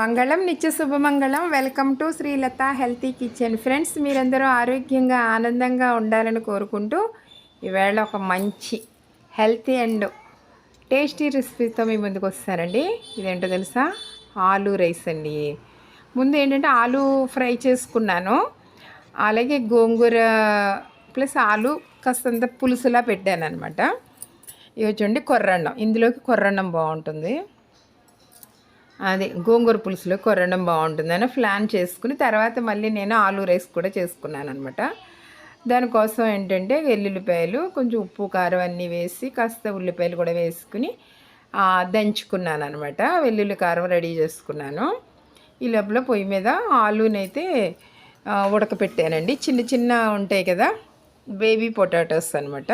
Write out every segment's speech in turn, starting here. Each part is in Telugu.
మంగళం నిత్య శుభమంగళం. Welcome to Srilatha healthy kitchen friends మీరందరూ ఆరోగ్యంగా ఆనందంగా ఉండాలని కోరుకుంటూ ఈవేళ ఒక మంచి హెల్తీ అండ్ టేస్టీ రెసిపీతో మీ ముందుకు వస్తానండి. ఇదేంటో తెలుసా? ఆలు రైస్ అండి. ముందు ఏంటంటే ఆలు ఫ్రై చేసుకున్నాను. అలాగే గోంగూర ప్లస్ ఆలు కాస్తంత పులుసులా పెట్టాను అనమాట ఇవి చూడండి కొర్రన్నం. ఇందులోకి కొర్రన్నం బాగుంటుంది. అది గోంగూర పులుసులో కొరడం బాగుంటుందని ప్లాన్ చేసుకుని తర్వాత మళ్ళీ నేను ఆలు రైస్ కూడా చేసుకున్నాను అనమాట దానికోసం ఏంటంటే వెల్లుల్లిపాయలు కొంచెం ఉప్పు కారం అన్నీ వేసి కాస్త ఉల్లిపాయలు కూడా వేసుకుని దంచుకున్నాను అనమాట వెల్లుల్లి కారం రెడీ చేసుకున్నాను. ఈ లోపల పొయ్యి మీద ఆలూనైతే ఉడకపెట్టానండి. చిన్న చిన్న ఉంటాయి కదా బేబీ పొటాటోస్ అనమాట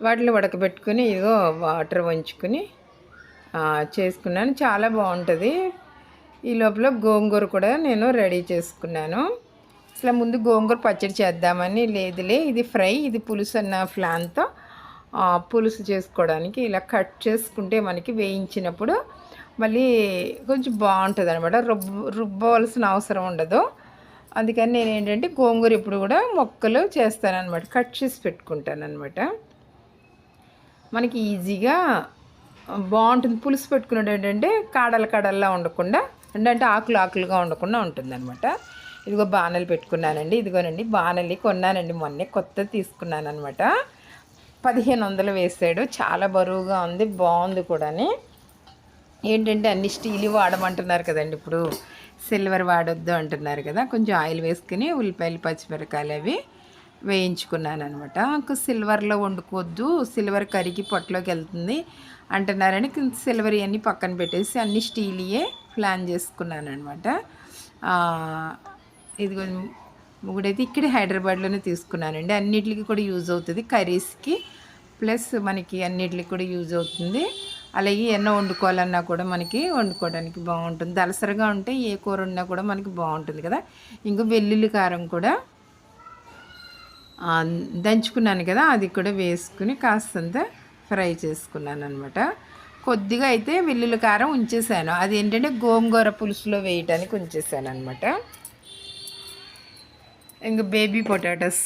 వాటిని ఉడకబెట్టుకుని ఇదిగో వాటర్ వంచుకుని చేసుకున్నాను. చాలా బాగుంటుంది. ఈ లోపల గోంగూర కూడా నేను రెడీ చేసుకున్నాను. అసలు ముందు గోంగూర పచ్చడి చేద్దామని లేదులే ఇది ఫ్రై ఇది పులుసు అన్న ఫ్లాన్తో పులుసు చేసుకోవడానికి ఇలా కట్ చేసుకుంటే మనకి వేయించినప్పుడు మళ్ళీ కొంచెం బాగుంటుంది అనమాట రుబ్బ రుబ్బవలసిన అవసరం ఉండదు. అందుకని నేను ఏంటంటే గోంగూర ఇప్పుడు కూడా మొక్కలు చేస్తానన్నమాట. కట్ చేసి పెట్టుకుంటాను అనమాట మనకి ఈజీగా బాగుంటుంది. పులుసు పెట్టుకున్నట్టు ఏంటంటే కాడల కాడల్లా ఉండకుండా అంటే ఆకులు ఆకులుగా ఉండకుండా ఉంటుంది అనమాట ఇదిగో బాణలు పెట్టుకున్నానండి. ఇదిగోనండి బాణలి కొన్నానండి మొన్నే. కొత్త తీసుకున్నాను అనమాట పదిహేను వందలు వేసాడు. చాలా బరువుగా ఉంది బాగుంది కూడాని. ఏంటంటే అన్ని స్టీల్ వాడమంటున్నారు కదండి ఇప్పుడు. సిల్వర్ వాడొద్దు అంటున్నారు కదా. కొంచెం ఆయిల్ వేసుకుని ఉల్లిపాయలు పచ్చిమిరకాయలు అవి వేయించుకున్నాను అనమాట సిల్వర్లో వండుకోవద్దు సిల్వర్ కరిగి పొట్టలోకి వెళ్తుంది అంటున్నారని సిల్వర్ ఇవన్నీ పక్కన పెట్టేసి అన్ని స్టీలియే ప్లాన్ చేసుకున్నాను అనమాట ఇది ఇక్కడైతే ఇక్కడ హైదరాబాద్లోనే తీసుకున్నానండి. అన్నిటికి కూడా యూజ్ అవుతుంది కర్రీస్కి ప్లస్ మనకి అన్నిటికి కూడా యూజ్ అవుతుంది. అలాగే ఎన్నో వండుకోవాలన్నా కూడా మనకి వండుకోవడానికి బాగుంటుంది. దలసరగా ఉంటే ఏ కూర ఉన్నా కూడా మనకి బాగుంటుంది కదా. ఇంకా వెల్లుల్లి కారం కూడా దంచుకున్నాను కదా అది కూడా వేసుకుని కాస్తంత ఫ్రై చేసుకున్నాను అనమాట కొద్దిగా అయితే వెల్లుల్లి కారం ఉంచేసాను. అది ఏంటంటే గోంగూర పులుసులో వేయటానికి ఉంచేసాను అనమాట ఇంకా బేబీ పొటాటోస్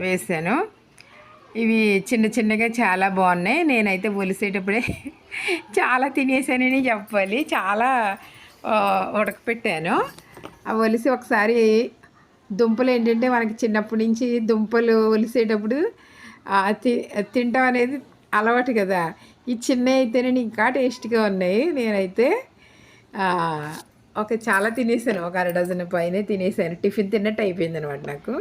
వేసాను. ఇవి చిన్న చిన్నగా చాలా బాగున్నాయి. నేనైతే ఒలిసేటప్పుడే చాలా తినేసానని చెప్పాలి. చాలా ఉడకపెట్టాను. ఆ ఒలిసి ఒకసారి దుంపలు ఏంటంటే మనకి చిన్నప్పటి నుంచి దుంపలు ఒలిసేటప్పుడు తింటాం అనేది అలవాటు కదా. ఈ చిన్న అయితేనే ఇంకా టేస్ట్గా ఉన్నాయి. నేనైతే ఒక చాలా తినేసాను. ఒక అర డజన్ పైన తినేసాను. టిఫిన్ తిన్నట్టు అయిపోయింది అనమాట నాకు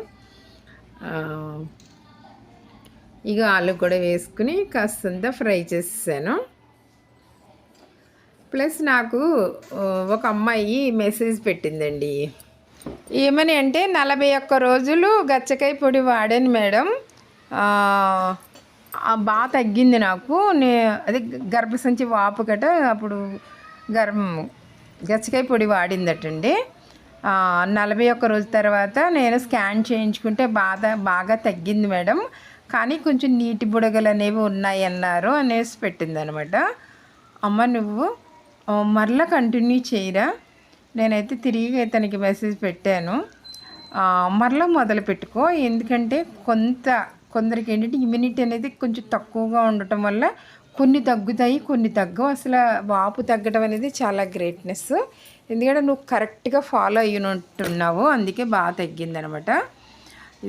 ఇక ఆలు కూడా వేసుకుని కాస్తంత ఫ్రై చేసేసాను. ప్లస్ నాకు ఒక అమ్మాయి మెసేజ్ పెట్టిందండి. ఏమని అంటే నలభై ఒక్క రోజులు గచ్చకాయ పొడి వాడాను మేడం. బాగా తగ్గింది నాకు. నే అది గర్భసంచి వాపు గట అప్పుడు గర్భం గచ్చకాయ పొడి వాడిందటండి. నలభై ఒక్క రోజు తర్వాత నేను స్కాన్ చేయించుకుంటే బాధ బాగా తగ్గింది మేడం. కానీ కొంచెం నీటి బుడగలు అనేవి ఉన్నాయి అన్నారు అనేసి పెట్టింది అనమాట అమ్మ నువ్వు మరలా కంటిన్యూ చేయరా? నేనైతే తిరిగి తనకి మెసేజ్ పెట్టాను. మరలా మొదలు పెట్టుకో. ఎందుకంటే కొంత కొందరికి ఏంటంటే ఇమ్యూనిటీ అనేది కొంచెం తక్కువగా ఉండటం వల్ల కొన్ని తగ్గుతాయి కొన్ని తగ్గవు. అసలు వాపు తగ్గడం అనేది చాలా గ్రేట్నెస్ ఎందుకంటే నువ్వు కరెక్ట్గా ఫాలో అయ్యినట్టున్నావు అందుకే బాగా తగ్గిందనమాట.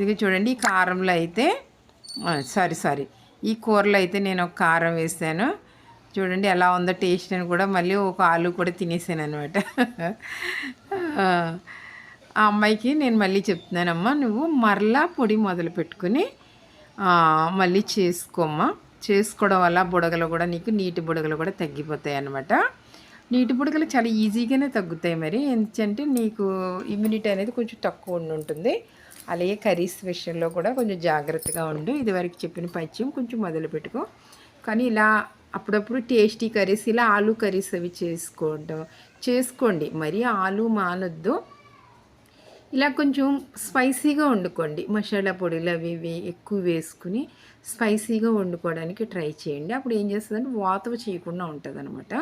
ఇది చూడండి ఈ కారంలో అయితే సారీ సారీ ఈ కూరలో అయితే నేను ఒక కారం వేసాను. చూడండి ఎలా ఉందో టేస్ట్ అని కూడా మళ్ళీ ఒక ఆలు కూడా తినేసాను అనమాట ఆ అమ్మాయికి నేను మళ్ళీ చెప్తున్నానమ్మా నువ్వు మరలా పొడి మొదలు పెట్టుకుని మళ్ళీ చేసుకోమ్మా. చేసుకోవడం వల్ల బుడగలు కూడా నీకు నీటి బుడగలు కూడా తగ్గిపోతాయి అన్నమాట. నీటి బుడగలు చాలా ఈజీగానే తగ్గుతాయి మరి ఎందుకంటే నీకు ఇమ్యూనిటీ అనేది కొంచెం తక్కువ ఉండి ఉంటుంది. అలాగే కర్రీస్ విషయంలో కూడా కొంచెం జాగ్రత్తగా ఉండు. ఇదివరకు చెప్పిన పచ్చిం కొంచెం మొదలు పెట్టుకో. కానీ ఇలా అప్పుడప్పుడు టేస్టీ కర్రీస్ ఇలా ఆలు కర్రీస్ అవి చేసుకోవడం. చేసుకోండి. మరి ఆలు మానొద్దు ఇలా కొంచెం స్పైసీగా వండుకోండి. మసాలా పొడిలు అవి ఇవి ఎక్కువ వేసుకుని స్పైసీగా వండుకోవడానికి ట్రై చేయండి. అప్పుడు ఏం చేస్తుందంటే వాతవ చేయకుండా ఉంటుంది అనమాట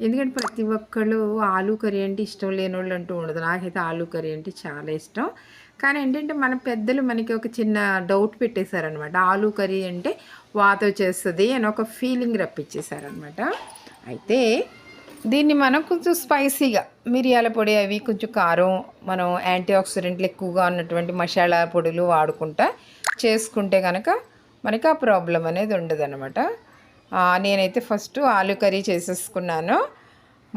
ఎందుకంటే ప్రతి ఒక్కళ్ళు ఆలు కర్రీ అంటే ఇష్టం లేని వాళ్ళు అంటూ ఉండదు. నాకైతే ఆలు కర్రీ అంటే చాలా ఇష్టం. కానీ ఏంటంటే మన పెద్దలు మనకి ఒక చిన్న డౌట్ పెట్టేశారనమాట ఆలు కర్రీ అంటే వాత వచ్చేస్తుంది అని ఒక ఫీలింగ్ రప్పించేశారనమాట అయితే దీన్ని మనం కొంచెం స్పైసీగా మిరియాల పొడి అవి కొంచెం కారం మనం యాంటీ ఆక్సిడెంట్లు ఎక్కువగా ఉన్నటువంటి మసాలా పొడులు వాడుకుంటా చేసుకుంటే కనుక మనకి ఆ ప్రాబ్లం అనేది ఉండదు నేనైతే ఫస్ట్ ఆలు కర్రీ చేసేసుకున్నాను.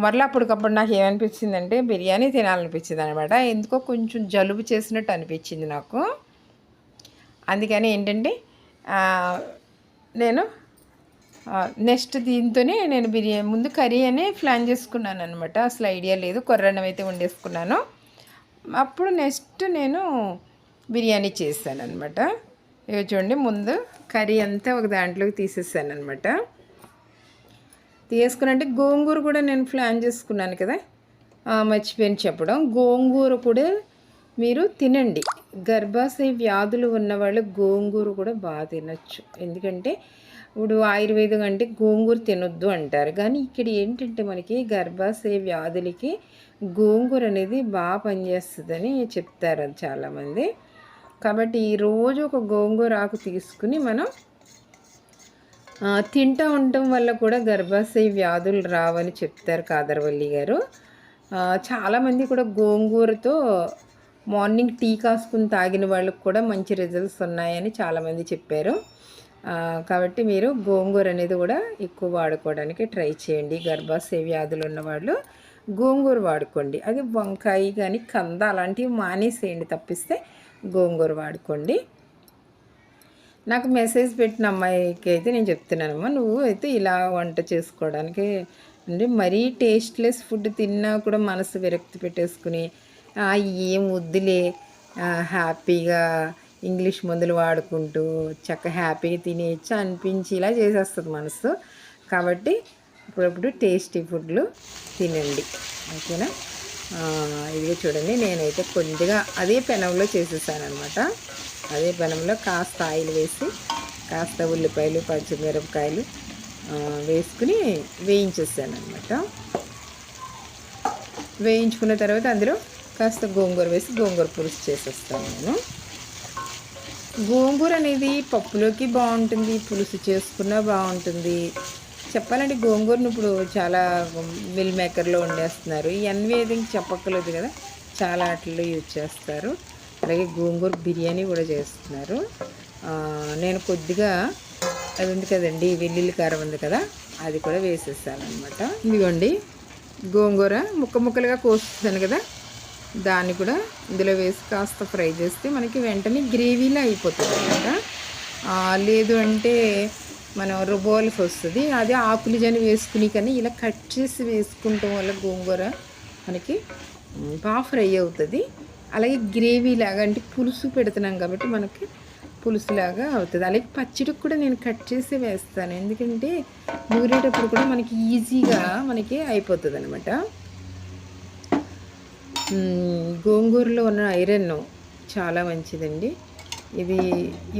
మరలా అప్పటికప్పుడు నాకు ఏమనిపించిందంటే బిర్యానీ తినాలనిపించింది అనమాట ఎందుకో కొంచెం జలుబు చేసినట్టు అనిపించింది నాకు. అందుకని ఏంటంటే నేను నెక్స్ట్ దీంతోనే నేను బిర్యానీ ముందు కర్రీ అనే ప్లాన్ చేసుకున్నాను అనమాట అసలు ఐడియా లేదు. కొర్రన్నం అయితే వండేసుకున్నాను. అప్పుడు నెక్స్ట్ నేను బిర్యానీ చేశాను అనమాట ఇవి చూడండి ముందు కర్రీ అంతా ఒక దాంట్లోకి తీసేసాను అనమాట తీసుకుని అంటే గోంగూర కూడా నేను ప్లాన్ చేసుకున్నాను కదా. మర్చిపోయిన చెప్పడం. గోంగూర కూడా మీరు తినండి. గర్భాశయ వ్యాధులు ఉన్నవాళ్ళు గోంగూర కూడా బాగా తినచ్చు. ఎందుకంటే ఇప్పుడు ఆయుర్వేదం అంటే గోంగూర తినొద్దు అంటారు. కానీ ఇక్కడ ఏంటంటే మనకి గర్భాశయ వ్యాధులకి గోంగూర అనేది బాగా పనిచేస్తుందని చెప్తారు అది చాలామంది. కాబట్టి ఈరోజు ఒక గోంగూర ఆకు తీసుకుని మనం తింటా ఉండటం వల్ల కూడా గర్భాశయ వ్యాధులు రావని చెప్తారు కాదర్వల్లి గారు. చాలామంది కూడా గోంగూరతో మార్నింగ్ టీ కాసుకుని తాగిన వాళ్ళకు కూడా మంచి రిజల్ట్స్ ఉన్నాయని చాలామంది చెప్పారు. కాబట్టి మీరు గోంగూర అనేది కూడా ఎక్కువ వాడుకోవడానికి ట్రై చేయండి. గర్భాశయ వ్యాధులు ఉన్నవాళ్ళు గోంగూర వాడుకోండి. అది వంకాయ కానీ కంద అలాంటివి మానేసేయండి తప్పిస్తే గోంగూర వాడుకోండి. నాకు మెసేజ్ పెట్టిన అమ్మాయికి అయితే నేను చెప్తున్నానమ్మా నువ్వు అయితే ఇలా వంట చేసుకోవడానికి అంటే మరీ టేస్ట్లెస్ ఫుడ్ తిన్నా కూడా మనసు విరక్తి పెట్టేసుకుని ఏం వద్దులే హ్యాపీగా ఇంగ్లీష్ మందులు వాడుకుంటూ చక్క హ్యాపీగా తినేయచ్చు అనిపించి ఇలా చేసేస్తుంది మనసు. కాబట్టి అప్పుడప్పుడు టేస్టీ ఫుడ్లు తినండి. ఓకేనా? ఇది ఇదిగో చూడండి నేనైతే కొద్దిగా అదే పెనంలో చేసేసాను అనమాట అదే పెనంలో కాస్త ఆయిల్ వేసి కాస్త ఉల్లిపాయలు పచ్చిమిరపకాయలు వేసుకుని వేయించేసాను అనమాట వేయించుకున్న తర్వాత అందులో కాస్త గోంగూర వేసి గోంగూర పులుసు చేసేస్తాను నేను. గోంగూర అనేది పప్పులోకి బాగుంటుంది పులుసు చేసుకున్నా బాగుంటుంది. చెప్పాలంటే గోంగూరను ఇప్పుడు చాలా మిల్ మేకర్లో వండేస్తున్నారు. ఇవన్నీ ఏది చెప్పక్కలేదు చెప్పక్కర్లేదు కదా చాలా వాటిల్లో యూజ్ చేస్తారు. అలాగే గోంగూర బిర్యానీ కూడా చేస్తున్నారు. నేను కొద్దిగా అది ఉంది కదండి వెల్లుల్లి కారం ఉంది కదా అది కూడా వేసేసాను అనమాట ఇదిగోండి గోంగూర ముక్క ముక్కలుగా కోస్తాను కదా దాన్ని కూడా ఇందులో వేసి కాస్త ఫ్రై చేస్తే మనకి వెంటనే గ్రేవీలా అయిపోతుంది అనమాట లేదు అంటే మనం రుబ్బోవలసి వస్తుంది. అదే ఆకులు జని వేసుకుని కానీ ఇలా కట్ చేసి వేసుకుంటాం వల్ల గోంగూర మనకి బాగా ఫ్రై అవుతుంది. అలాగే గ్రేవీ లాగా అంటే పులుసు పెడుతున్నాం కాబట్టి మనకి పులుసులాగా అవుతుంది. అలాగే పచ్చడికి కూడా నేను కట్ చేసి వేస్తాను. ఎందుకంటే నూరేటప్పుడు కూడా మనకి ఈజీగా మనకి అయిపోతుంది అనమాట గోంగూరలో ఉన్న ఐరన్ చాలా మంచిదండి. ఇది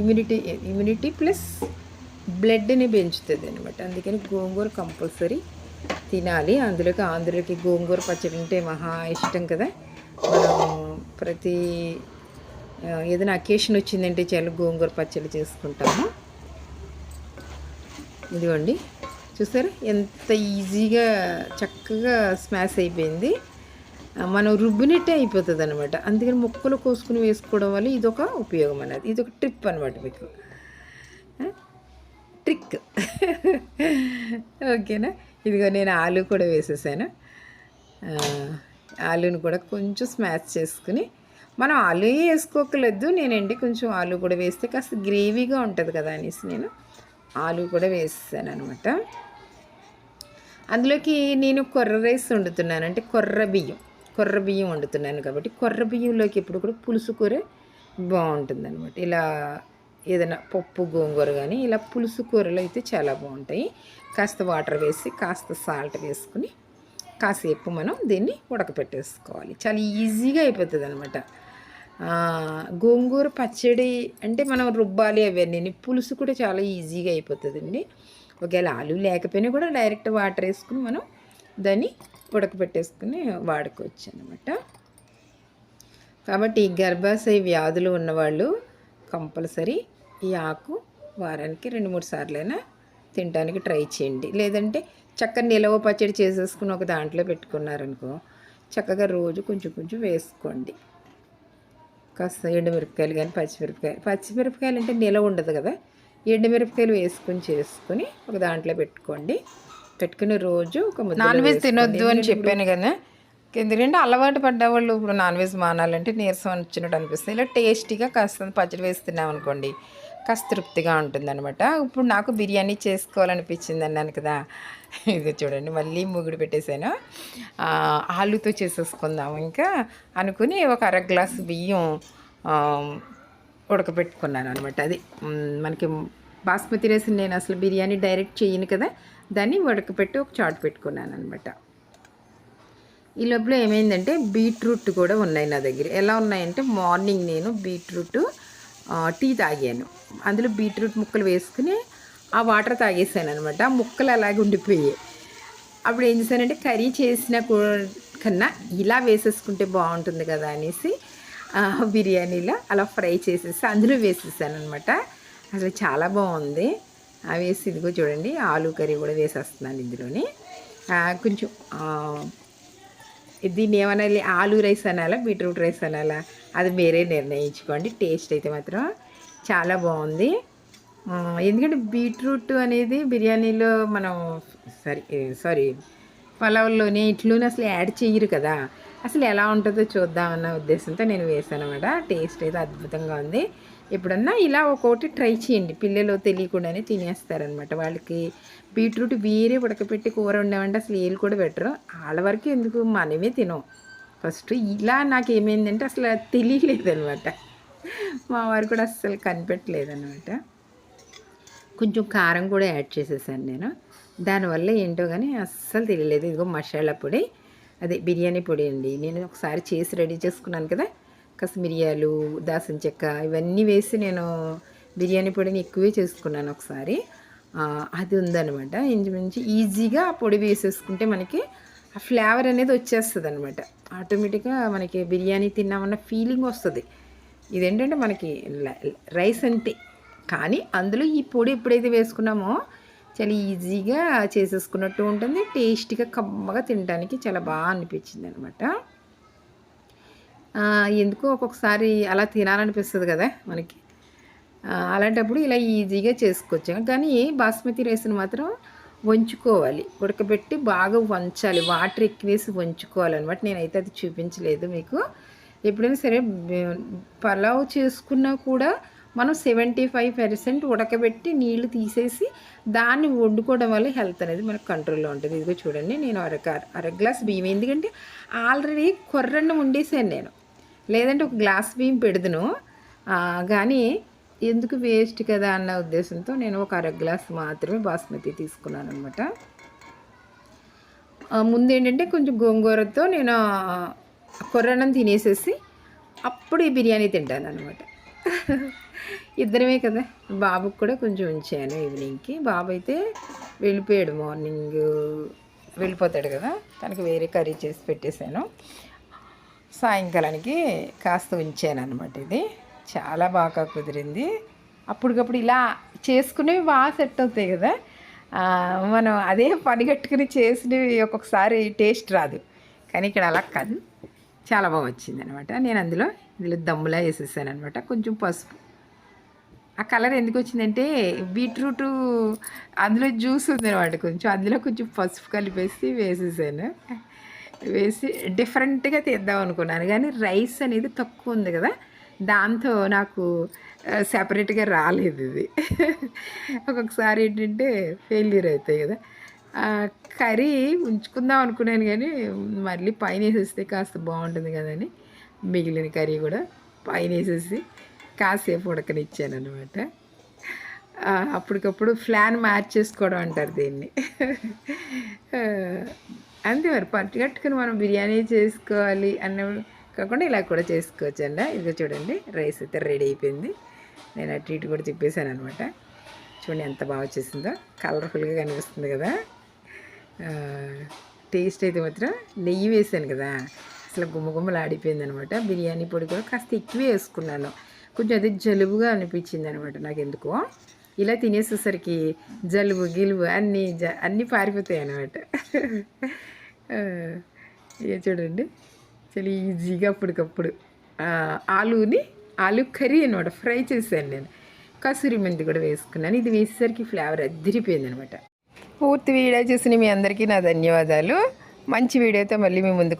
ఇమ్యూనిటీ ఇమ్యూనిటీ ప్లస్ బ్లడ్ని పెంచుతుంది అనమాట అందుకని గోంగూర కంపల్సరీ తినాలి. అందులోకి ఆంధ్రులకి గోంగూర పచ్చడి అంటే మహా ఇష్టం కదా. మనం ప్రతి ఏదైనా అకేషన్ వచ్చిందంటే చాలా గోంగూర పచ్చడి చేసుకుంటాము. ఇదిగోండి. చూసారా? ఎంత ఈజీగా చక్కగా స్మాష్ అయిపోయింది. మనం రుబ్బినట్టే అయిపోతుంది అనమాట అందుకని ముక్కలు కోసుకుని వేసుకోవడం వల్ల ఇదొక ఉపయోగం అనేది ఇదొక ట్రిప్ అనమాట మీకు. ట్రిక్ ఓకేనా? ఇదిగో నేను ఆలు కూడా వేసేసాను. ఆలుని కూడా కొంచెం స్మాష్ చేసుకుని మనం ఆలు వేసుకోకలేదు. నేనండి కొంచెం ఆలు కూడా వేస్తే కాస్త గ్రేవీగా ఉంటుంది కదా అనేసి నేను ఆలు కూడా వేసాను అనమాట అందులోకి నేను కొర్ర రైస్ వండుతున్నాను. అంటే కొర్ర బియ్యం కొర్ర బియ్యం వండుతున్నాను కాబట్టి కొర్ర బియ్యంలోకి ఎప్పుడు కూడా పులుసు కూర బాగుంటుంది అనమాట ఇలా ఏదైనా పప్పు గోంగూర కానీ ఇలా పులుసు కూరలు అయితే చాలా బాగుంటాయి. కాస్త వాటర్ వేసి కాస్త సాల్ట్ వేసుకుని కాసేపు మనం దీన్ని ఉడకపెట్టేసుకోవాలి. చాలా ఈజీగా అయిపోతుంది అనమాట గోంగూర పచ్చడి అంటే మనం రుబ్బాలి అవన్నీ పులుసు కూడా చాలా ఈజీగా అయిపోతుందండి. ఒకవేళ ఆలు లేకపోయినా కూడా డైరెక్ట్ వాటర్ వేసుకుని మనం దాన్ని ఉడకపెట్టేసుకుని వాడుకోవచ్చు అనమాట కాబట్టి గర్భాశయ వ్యాధులు ఉన్నవాళ్ళు కంపల్సరీ ఈ ఆకు వారానికి రెండు మూడు సార్లైనా తినడానికి ట్రై చేయండి. లేదంటే చక్కగా నిలవ పచ్చడి చేసేసుకుని ఒక దాంట్లో పెట్టుకున్నారనుకో చక్కగా రోజు కొంచెం కొంచెం వేసుకోండి. కాస్త ఎండుమిరపకాయలు కానీ పచ్చిమిరపకాయలు పచ్చిమిరపకాయలు అంటే నిలవ ఉండదు కదా? ఎండుమిరపకాయలు వేసుకొని చేసుకొని ఒక దాంట్లో పెట్టుకోండి. పెట్టుకుని రోజు ఒక నాన్ వెజ్ తినొద్దు అని చెప్పాను కదా? ఎందుకంటే అలవాటు పడ్డ వాళ్ళు ఇప్పుడు నాన్ వెజ్ మానాలంటే నీరసం వచ్చినట్టు అనిపిస్తుంది. ఇలా టేస్టీగా కాస్త పచ్చడి వేసి తిన్నాం అనుకోండి కాస్త తృప్తిగా ఉంటుందన్నమాట. ఇప్పుడు నాకు బిర్యానీ చేసుకోవాలనిపించింది అన్నాను కదా. ఇది చూడండి మళ్ళీ ముగుడు పెట్టేశాను. ఆలుతో చేసేసుకుందాం ఇంకా అనుకుని ఒక అర గ్లాసు బియ్యం ఉడకబెట్టుకున్నాను అనమాట అది మనకి బాస్మతి రైస్ నేను అసలు బిర్యానీ డైరెక్ట్ చేయను కదా. దాన్ని ఉడకపెట్టి ఒక చాటు పెట్టుకున్నాను అనమాట ఈ లోపల ఏమైందంటే బీట్రూట్ కూడా ఉన్నాయి నా దగ్గర. ఎలా ఉన్నాయంటే మార్నింగ్ నేను బీట్రూట్ టీ తాగాను. అందులో బీట్రూట్ ముక్కలు వేసుకుని ఆ వాటర్ తాగేసాను అనమాట ఆ ముక్కలు అలాగే ఉండిపోయాయి. అప్పుడు ఏం చేశానంటే కర్రీ చేసిన కన్నా ఇలా వేసేసుకుంటే బాగుంటుంది కదా అనేసి బిర్యానీలో అలా ఫ్రై చేసేసి అందులో వేసేసాను అనమాట అసలు చాలా బాగుంది. ఆ వేసి ఇదిగో చూడండి ఆలు కర్రీ కూడా వేసేస్తున్నాను ఇందులోని. కొంచెం దీన్ని ఏమనాలి? ఆలు రైస్ అనాలా? బీట్రూట్ రైస్ అనాలా? అది మీరే నిర్ణయించుకోండి. టేస్ట్ అయితే మాత్రం చాలా బాగుంది. ఎందుకంటే బీట్రూట్ అనేది బిర్యానీలో మనం సారీ సారీ పలావుల్లోనే ఇట్లోనే అసలు యాడ్ చేయరు కదా. అసలు ఎలా ఉంటుందో చూద్దాం అన్న ఉద్దేశంతో నేను వేసాను అనమాట టేస్ట్ అయితే అద్భుతంగా ఉంది. ఎప్పుడన్నా ఇలా ఒక్కొక్కటి ట్రై చేయండి. పిల్లలు తెలియకుండానే తినేస్తారనమాట. వాళ్ళకి బీట్రూట్ వేరే ఉడకపెట్టి కూర ఉండేవంటే అసలు ఏళ్ళు కూడా పెట్టరు. వాళ్ళ వరకు ఎందుకు? మనమే తినం. ఫస్ట్ ఇలా నాకు ఏమైందంటే అసలు తెలియలేదనమాట. మా వారు కూడా అస్సలు కనిపెట్టలేదన్నమాట. కొంచెం కారం కూడా యాడ్ చేసేసాను నేను. దానివల్ల ఏంటో కానీ అస్సలు తెలియలేదు. ఇదిగో మసాలా పొడి అదే బిర్యానీ పొడి అండి. నేను ఒకసారి చేసి రెడీ చేసుకున్నాను కదా కాస్త మిరియాలు దాసం చెక్క ఇవన్నీ వేసి నేను బిర్యానీ పొడిని ఎక్కువే చేసుకున్నాను ఒకసారి. అది ఉందన్నమాట. ఇంచుమించి ఈజీగా ఆ పొడి వేసేసుకుంటే మనకి ఆ ఫ్లేవర్ అనేది వచ్చేస్తుంది అనమాట ఆటోమేటిక్గా మనకి బిర్యానీ తిన్నామన్న ఫీలింగ్ వస్తుంది. ఇదేంటంటే మనకి రైస్ అంతే కానీ అందులో ఈ పొడి ఎప్పుడైతే వేసుకున్నామో చాలా ఈజీగా చేసేసుకున్నట్టు ఉంటుంది. టేస్టీగా కమ్మగా తినడానికి చాలా బాగా అనిపించింది అనమాట ఎందుకో ఒక్కొక్కసారి అలా తినాలనిపిస్తుంది కదా మనకి. అలాంటప్పుడు ఇలా ఈజీగా చేసుకోవచ్చు. కానీ బాస్మతి రైస్ని మాత్రం వంచుకోవాలి. ఉడకబెట్టి బాగా వంచాలి. వాటర్ ఎక్కువేసి వంచుకోవాలన్నమాట. నేనైతే అది చూపించలేదు మీకు. ఎప్పుడైనా సరే పలావ్ చేసుకున్నా కూడా మనం సెవెంటీ ఫైవ్ పర్సెంట్ ఉడకబెట్టి నీళ్ళు తీసేసి దాన్ని వండుకోవడం వల్ల హెల్త్ అనేది మనకు కంట్రోల్లో ఉంటుంది. ఇదిగో చూడండి నేను అరక అర గ్లాస్ బియ్యం. ఎందుకంటే ఆల్రెడీ కొర్రన్న వండేసాను నేను. లేదంటే ఒక గ్లాస్ బియ్యం పెడదును. కానీ ఎందుకు వేస్ట్ కదా అన్న ఉద్దేశంతో నేను ఒక అర గ్లాస్ మాత్రమే బాస్మతి తీసుకున్నాను అనమాట ముందు ఏంటంటే కొంచెం గోంగూరతో నేను కొర్రన్నం తినేసేసి అప్పుడు ఈ బిర్యానీ తింటాను అనమాట ఇద్దరమే కదా. బాబుకి కూడా కొంచెం ఉంచాను ఈవినింగ్కి. బాబు అయితే వెళ్ళిపోయాడు మార్నింగ్. వెళ్ళిపోతాడు కదా. తనకి వేరే కర్రీ చేసి పెట్టేశాను. సాయంకాలానికి కాస్త ఉంచాను అనమాట ఇది. చాలా బాగా కుదిరింది. అప్పటికప్పుడు ఇలా చేసుకునేవి బాగా సెట్ అవుతాయి కదా. మనం అదే పని కట్టుకుని చేసినవి ఒక్కొక్కసారి టేస్ట్ రాదు. కానీ ఇక్కడ అలా కాదు చాలా బాగా వచ్చింది అనమాట నేను అందులో ఇందులో దమ్ములా వేసేసాను అనమాట కొంచెం పసుపు. ఆ కలర్ ఎందుకు వచ్చిందంటే బీట్రూట్ అందులో జ్యూస్ ఉంది అనమాట కొంచెం. అందులో కొంచెం పసుపు కలిపేసి వేసేసాను. వేసి డిఫరెంట్గా తీద్దాం అనుకున్నాను. కానీ రైస్ అనేది తక్కువ ఉంది కదా. దాంతో నాకు సెపరేట్గా రాలేదు ఇది. ఒక్కొక్కసారి ఏంటంటే ఫెయిల్యూర్ అవుతాయి కదా. కర్రీ ఉంచుకుందాం అనుకున్నాను కానీ మళ్ళీ పైన వేసేస్తే కాస్త బాగుంటుంది కదని మిగిలిన కర్రీ కూడా పైన వేసేసి కాసేపు ఉడకనిచ్చాను అనమాట అప్పటికప్పుడు ఫ్లాన్ మార్చేసుకోవడం అంటారు దీన్ని. అంతే మరి పట్టుకట్టుకుని మనం బిర్యానీ చేసుకోవాలి అన్న కాకుండా ఇలా కూడా చేసుకోవచ్చు అండి ఇదిగో చూడండి రైస్ అయితే రెడీ అయిపోయింది. నేను అటు ఇటు కూడా తిప్పేశాను అనమాట చూడండి ఎంత బాగా వచ్చేసిందో. కలర్ఫుల్గా కనిపిస్తుంది కదా. టేస్ట్ అయితే మాత్రం నెయ్యి వేసాను కదా. అసలు గుమ్మగుమ్మలు ఆడిపోయింది అనమాట. బిర్యానీ పొడి కూడా కాస్త ఎక్కువ వేసుకున్నాను. కొంచెం అదే జలుబుగా అనిపించింది అనమాట నాకు ఎందుకో ఇలా తినేసేసరికి జలుబు గిలుబు అన్నీ జ అన్నీ పారిపోతాయి అనమాట. ఇక చూడండి. చాలా ఈజీగా అప్పటికప్పుడు. ఆలూని ఆలు కర్రీ అనమాట. ఫ్రై చేశాను నేను. కసూరి మెంతి కూడా వేసుకున్నాను. ఇది వేసేసరికి ఫ్లేవర్ అదిరిపోయింది అనమాట. పూర్తి వీడియో చూసిన మీ అందరికీ నా ధన్యవాదాలు. మంచి వీడియోతో మళ్ళీ మీ ముందుకు